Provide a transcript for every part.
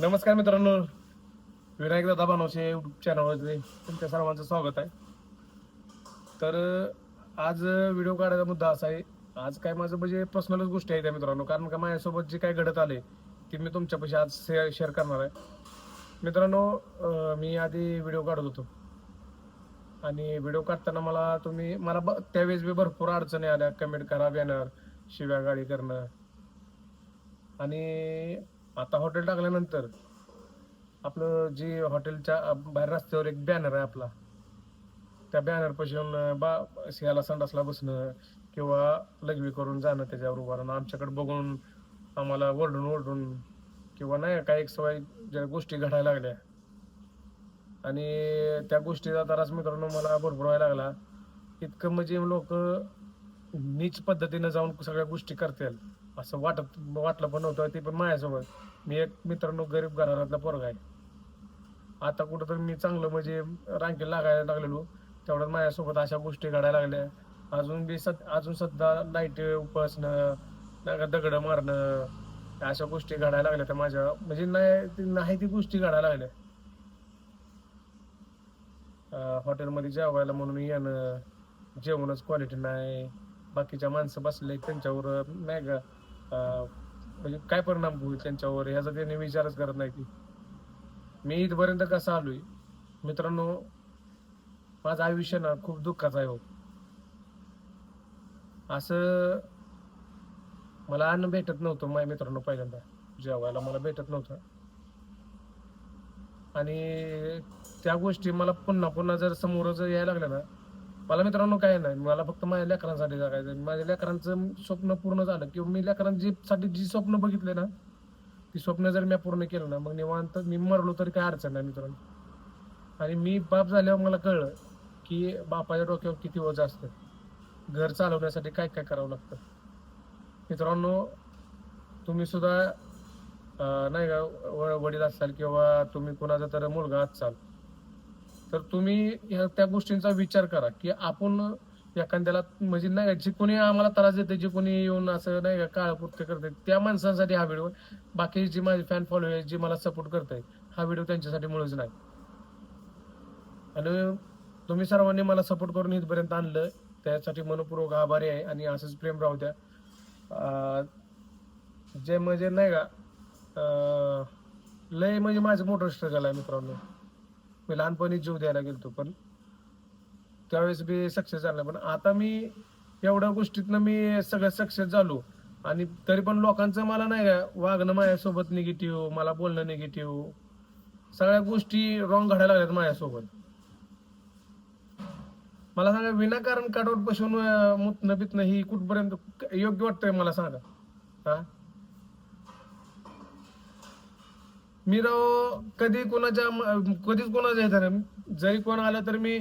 नमस्कार मित्रांनो. विनायक दादा बनवशे यूट्यूब चॅनलवरती तुमच्या सर्वांचं स्वागत आहे. तर आज व्हिडिओ काढायचा मुद्दा असा आहे. आज काय माझं म्हणजे पर्सनलच गोष्टी आहेत त्या मित्रांनो. कारण का माझ्यासोबत जे काय घडत आले ते मी तुमच्यापाशी आज शेअर करणार आहे. मित्रांनो मी आधी व्हिडिओ काढत होतो. आणि व्हिडिओ काढताना मला तुम्ही मला ब- त्यावेळेस बी भरपूर अडचणी आल्या. कमेंट करा बॅनर शिव्या गाडी करणं. आणि आता हॉटेल टाकल्यानंतर आपलं जी हॉटेलच्या बाहेर रस्त्यावर एक बॅनर आहे आपला. त्या बॅनरपासून बा सियाला संडासला बसणं किंवा लघवी करून जाणं त्याच्यावर उभं राहणं. आमच्याकडे बघून आम्हाला ओरडून ओरडून किंवा नाही काही एक सवय ज्या गोष्टी घडायला लागल्या. आणि त्या गोष्टीचा त्रास मित्रांनो मला भरपूर व्हायला लागला. इतकं म्हणजे लोक नीच पद्धतीनं जाऊन सगळ्या गोष्टी करतील. असं वाटत वाटलं पण नव्हतं ते पण माझ्यासोबत. मी एक मित्रांनो गरीब घरातला पोरगा आहे. आता कुठंतरी मी चांगलं म्हणजे रांकेला लागायला लागलेलो. तेवढ्यात माझ्यासोबत अशा गोष्टी घडायला लागल्या. अजून बी सद अजून सध्या लाइट उपसणं नाही का दगड मारणं अशा गोष्टी घडायला लागल्या त्या माझ्या. म्हणजे नाही ती- नाही ती गोष्टी घडायला लागल्या. हॉटेलमध्ये जेवायला म्हणून येणं जेवणच क्वालिटी नाही. बाकीच्या माणसं बसले त्यांच्यावर नाही का? म्हणजे काय परिणाम होईल त्यांच्यावर ह्याचा त्यांनी विचारच करत नाही की मी इथपर्यंत कसं आलोय मित्रांनो माझं आयुष्य ना खूप दुःखाचं आहे हो. असं मला अन्न भेटत नव्हतं माझ्या मित्रांनो पहिल्यांदा. जेवायला मला भेटत नव्हतं. आणि त्या गोष्टी मला पुन्हा पुन्हा जर समोर जर यायला लागल्या ना मला मित्रांनो काय नाही मला फक्त माझ्या लेकरांसाठी जगायचं माझ्या लेकरांचं स्वप्न पूर्ण झालं किंवा मी लेकरांची साठी जी स्वप्न बघितले ना ती स्वप्न जर मी पूर्ण केलं ना मग निवांत मी मरलो तरी काय अडचण नाही मित्रांनो. आणि मी बाप झाल्यावर मला कळलं की बापाच्या डोक्यावर किती वजन असतं. घर चालवण्यासाठी काय काय करावं लागतं. मित्रांनो तुम्ही सुद्धा अं, नाही का व- वडील असाल किंवा तुम्ही कोणाचा तर मुलगा असाल तर तुम्ही ह्या त्या गोष्टींचा विचार करा की आपण एखाद्याला म्हणजे नाही का जे कोणी आम्हाला त्रास देते जे कोणी येऊन असं नाही का काळपुरते करते त्या माणसांसाठी हा व्हिडिओ बाकी जी माझे फॅन फॉलो आहे जी मला सपोर्ट करते हा व्हिडिओ त्यांच्यासाठी मुळेच नाही. आणि तुम्ही सर्वांनी मला सपोर्ट करून इथपर्यंत आणलं. त्यासाठी मनपूर्वक आभारी आहे आणि असंच प्रेम राहू द्या. जे म्हणजे नाही का लय म्हणजे माझं मोठं स्ट्रगल आहे मित्रांनो. मी लहानपणी जीव द्यायला गेलतो पण त्यावेळेस मी सक्सेस झाला. पण आता मी एवढ्या गोष्टीतनं मी सगळं सक्सेस झालो. आणि तरी पण लोकांचं मला नाही का वागणं माझ्यासोबत निगेटिव्ह मला बोलणं निगेटिव्ह सगळ्या गोष्टी रॉंग घडायला लागल्यात माझ्यासोबत. मला सांगा विनाकारण काटवट बसून मुतणं बितणं ही कुठपर्यंत योग्य वाटतंय मला सांगा? हा? मी राव कधी कोणाच्या म- कधीच कोणाच्या येत नाही. जरी कोण आलं तर मी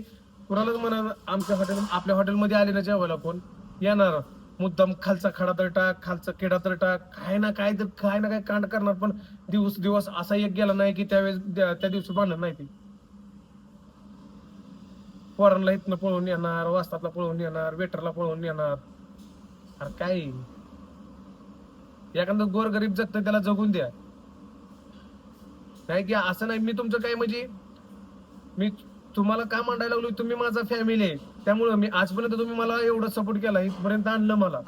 कुणालाच म्हणा आमच्या हॉटेल आपल्या हॉटेलमध्ये आले ना जेवायला कोण? येणार. मुद्दाम खालचा खडा तर टाक खालचा किडा तर टाक काय ना काय तर काय ना काय कांड करणार पण दिवस दिवस असा एक गेला नाही की त्यावेळेस त्या त्या दिवशी भांडण नाही ती. पोरांना इथनं पळून येणार वास्तातला पळून येणार वेटरला पळून येणार. अरे काय? एखादं गोरगरीब जगतं त्याला जगून द्या. नाही की असं नाही मी तुमचं काय म्हणजे मी तुम्हाला का मांडायला लागलो तुम्ही माझा फॅमिली आहे. त्यामुळं मी आजपर्यंत तुम्ही मला एवढं सपोर्ट केला इथपर्यंत आणलं मला.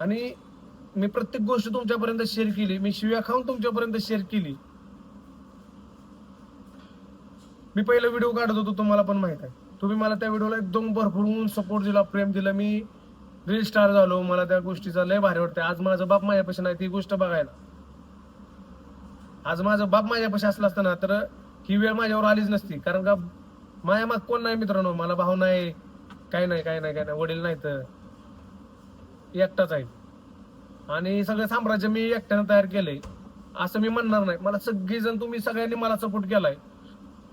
आणि मी प्रत्येक गोष्ट तुमच्यापर्यंत शेअर केली. मी शिव्या खाऊन तुमच्यापर्यंत शेअर केली. मी पहिला व्हिडिओ काढत होतो तुम्हाला पण माहीत आहे. तुम्ही मला त्या व्हिडिओला एकदम भरपूर सपोर्ट दिला प्रेम दिलं. मी रील स्टार झालो मला त्या गोष्टीचा लय भारी वाटतं आज माझा बाप माझ्यापाशी नाही ती गोष्ट बघायला. आज माझा बाप माझ्यापाशी असला असता ना तर ही वेळ माझ्यावर आलीच नसती. कारण का माझ्या माग कोण नाही मित्रांनो? मला भाऊ नाही काय नाही काय नाही काय नाही. वडील नाही तर एकटाच आहे. आणि सगळं साम्राज्य मी एकट्यानं तयार केलंय. असं मी म्हणणार नाही. मला सगळेजण तुम्ही सगळ्यांनी मला सपोर्ट केलाय.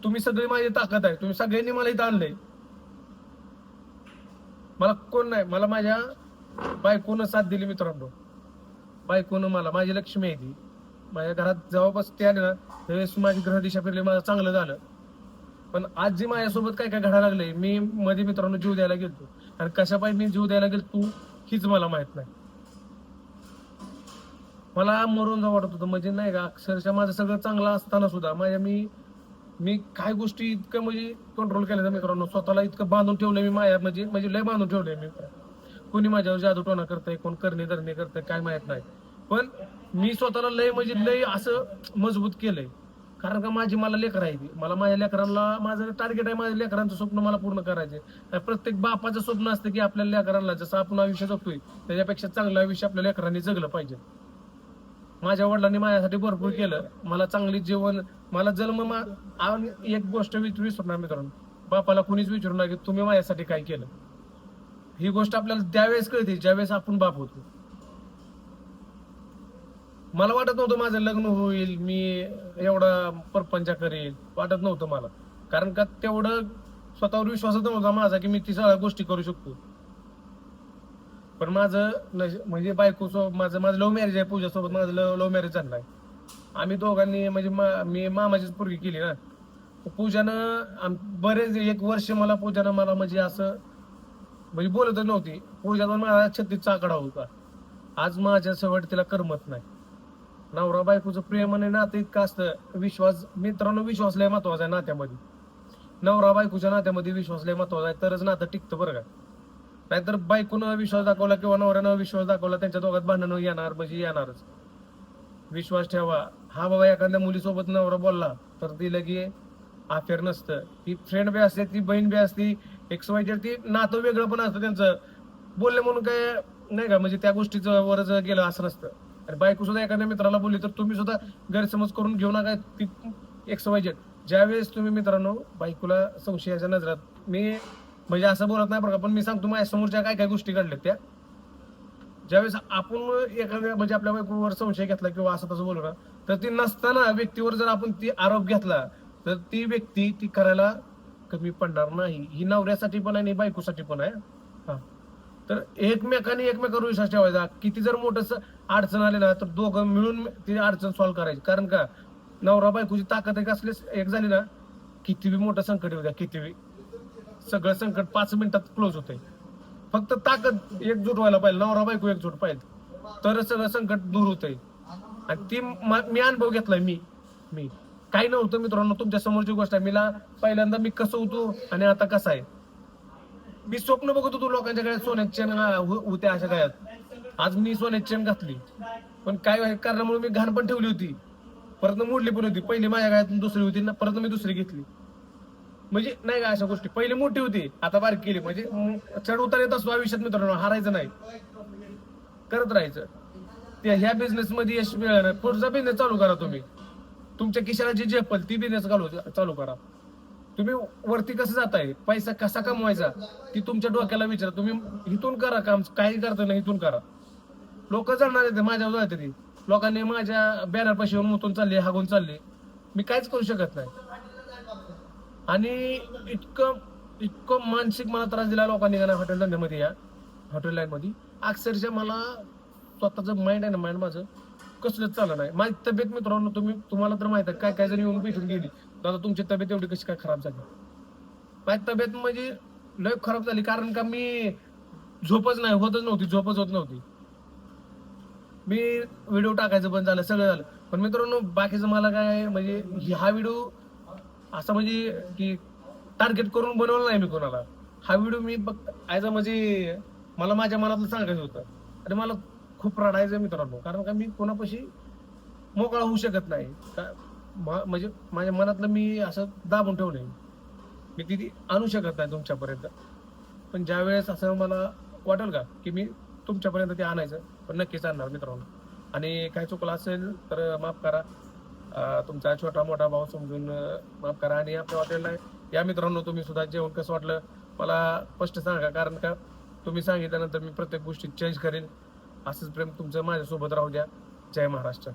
तुम्ही सगळी माझी ताकद आहे. तुम्ही सगळ्यांनी मला इथं आणलंय. मला कोण नाही मला माझ्या बायकोनं साथ दिली मित्रांनो. बायकोनं मला माझी लक्ष्मी आहे ती. माझ्या घरात जवळपास ते आले ना त्यावेळेस माझी ग्रहदिशा फिरली माझं चांगलं झालं. पण आज जे माझ्यासोबत काय काय घडायला लागले मी मध्ये मित्रांनो जीव द्यायला गेलो आणि कशा पाहिजे मी जीव द्यायला गेलो तू हीच मला माहीत नाही. मला मरून जाऊ वाटत होतं म्हणजे नाही का अक्षरशः माझं सगळं चांगलं असताना सुद्धा माझ्या मी मी काय गोष्टी इतकं म्हणजे कंट्रोल केल्या मित्रांनो स्वतःला इतकं बांधून ठेवलं मी माया म्हणजे म्हणजे लय बांधून ठेवलंय मी. कोणी माझ्यावर जादू टोना करतंय कोण करणे धरणे करतंय काय माहीत नाही. पण मी स्वतःला लय म्हणजे लय असं मजबूत केलंय. कारण का माझी मला लेकर आहे मला माझ्या लेकरांना माझं टार्गेट आहे माझ्या लेकरांचं स्वप्न मला पूर्ण करायचे प्रत्येक बापाचं स्वप्न असतं की आपल्या लेकरांना जसं आपण आयुष्य जगतोय त्याच्यापेक्षा चांगलं आयुष्य आपल्या लेकरांनी जगलं पाहिजे. माझ्या वडिलांनी माझ्यासाठी भरपूर केलं. मला चांगली जेवण मला जन्म मा- एक गोष्ट विसरणार मित्रांनो बापाला कुणीच विचारू नका की तुम्ही माझ्यासाठी काय केलं. ही गोष्ट आपल्याला त्यावेळेस कळते ज्यावेळेस आपण बाप होतो. मला वाटत नव्हतं माझं लग्न होईल मी एवढा परपंच करेल वाटत नव्हतं मला. कारण का तेवढं स्वतःवर विश्वासच नव्हता माझा की मी ती सगळ्या गोष्टी करू शकतो. पण माझं म्हणजे बायकोसोबत माझं माझं लव्ह मॅरेज आहे पूजासोबत माझं लव्ह मॅरेज झालं आहे आम्ही दोघांनी म्हणजे मा- मी मामाचीच पूर्वी केली ना. पूजानं आम- बरेच एक वर्ष मला पूजानं मला म्हणजे असं म्हणजे बोलतच नव्हती. पूजाचा माझा छत्तीसचा आकडा होता. आज माझ्या सवड तिला करमत नाही. नवरा बायकोचं प्रेम आणि नातं इतकं असतं. विश्वास मित्रांनो विश्वास लय महत्त्वाचा आहे नात्यामध्ये. नवरा बायकोच्या नात्यामध्ये विश्वास लय महत्त्वाचा आहे. तरच नातं टिकतं बरं का? नाहीतर बायकोनं विश्वास दाखवला किंवा नवऱ्यानं विश्वास दाखवला त्यांच्या दोघात भांडणं येणार म्हणजे येणारच. विश्वास ठेवा. हा बाबा एखाद्या मुलीसोबत नवरा बोलला तर ती लगे अफेअर नसतं. ती फ्रेंड बी असते ती बहीण बी असती एक्स वाय ती नातं वेगळं पण असतं त्यांचं. बोलले म्हणून काय नाही का म्हणजे त्या गोष्टीचं वरच गेलं असं नसतं. आणि बायको सुद्धा एखाद्या मित्राला बोलली तर तुम्ही सुद्धा गैरसमज करून घेऊ नका. ती एक वाय ज्यावेळेस तुम्ही मित्रांनो बायकोला संशयाच्या नजरात मी म्हणजे असं बोलत नाही बरं का पण मी सांगतो माझ्या समोरच्या काय काय गोष्टी घडल्यात त्या. ज्यावेळेस आपण एखाद्या म्हणजे आपल्या बायकोवर संशय घेतला किंवा असं तसं बोलू ना तर ती नसताना व्यक्तीवर जर आपण ती आरोप घेतला तर ती व्यक्ती ती करायला कमी पडणार नाही. ही नवऱ्यासाठी पण आहे आणि बायकोसाठी पण आहे. हा. तर एकमेकांनी एकमेकावर विश्वास ठेवायचा. किती जर मोठं अडचण आली ना तर दोघं मिळून ती अडचण सॉल्व्ह करायची. कारण का नवरा बायकोची ताकद एक असली एक झाली ना किती बी मोठं संकट येऊ द्या किती बी. सगळं संकट पाच मिनिटात क्लोज होते फक्त ताकद एकजूट व्हायला पाहिजे नवरा बायको एकजूट पाहिजे. तरच सगळं संकट दूर होतंय. आणि ती मी अनुभव घेतलाय मी. मी. काही नव्हतं मित्रांनो तुमच्या समोरची गोष्ट आहे. मीला पहिल्यांदा मी कसं होतो आणि आता कसं आहे? मी स्वप्न बघत होतो लोकांच्याकडे सोन्याचे होते चेन हो- होत्या अशा काळात आज मी सोन्याचे चेन घातली. पण काय कारणामुळे मी घाण पण ठेवली होती. परत मोडली पण होती. पहिली माझ्या काळात दुसरी होती ना परत मी दुसरी घेतली. म्हणजे नाही का अशा गोष्टी. पहिली मोठी होती. आता बारीक केली. म्हणजे चढ उतार येत असतो आयुष्यात मित्रांनो हारायचं नाही. करत राहायचं. त्या ह्या बिझनेस मध्ये यश मिळणार पुढचा बिझनेस चालू करा तुम्ही. तुमच्या किशाला जी झेपल ती बिझनेस चालू चालू करा. तुम्ही वरती कसं जाताय? पैसा कसा कमवायचा? ती तुमच्या डोक्याला विचारा. तुम्ही इथून करा काम. काही करता नाही इथून करा. लोक जाणार आहेत माझ्यावर जाते ती. लोकांनी माझ्या बॅनर पाशी येऊन मुतून चालले हागून चालले. मी काहीच करू शकत नाही. आणि इतकं इतकं मानसिक मला त्रास दिला लोकांनी का हॉटेल धंद्यामध्ये या? हॉटेल लाईनमध्ये. अक्षरशः मला स्वतःचं माइंड आहे ना माइंड माझं. कसलंच चाललं नाही. माझी तब्येत मित्रांनो तुम्ही तुम्हाला तर माहीत आहे काय काय जरी येऊन भेटून गेली दादा तुमची तब्येत एवढी कशी काय खराब झाली? माझी तब्येत म्हणजे लय खराब झाली कारण का मी झोपच नाही होतच नव्हती झोपच होत नव्हती. मी व्हिडिओ टाकायचं बंद झालं सगळं झालं. पण मित्रांनो बाकीचं मला काय म्हणजे हा व्हिडिओ असा म्हणजे की टार्गेट करून बनवला नाही मी कोणाला. हा व्हिडिओ मी फक्त ऍज अ म्हणजे मला माझ्या मनातलं सांगायचं होतं. आणि मला खूप रडायचं मित्रांनो. कारण का मी कोणापाशी मोकळा होऊ शकत नाही. का- म्हणजे माझ्या मनातलं मी असं दाबून ठेवलंय. मी तिथे आणू शकत नाही तुमच्यापर्यंत. पण ज्या वेळेस असं मला वाटेल का की मी तुमच्यापर्यंत ते आणायचं पण नक्कीच आणणार मित्रांनो. आणि काय चुकलं असेल तर माफ करा. तुमचा छोटा मोठा भाऊ समजून माफ करा. आणि आपल्या हॉटेलला या मित्रांनो तुम्ही सुद्धा जेवण कसं वाटलं मला स्पष्ट सांगा. कारण का तुम्ही सांगितल्यानंतर मी प्रत्येक गोष्टी चेंज करेन. असंच प्रेम तुमचं माझ्यासोबत राहू द्या. जय महाराष्ट्र.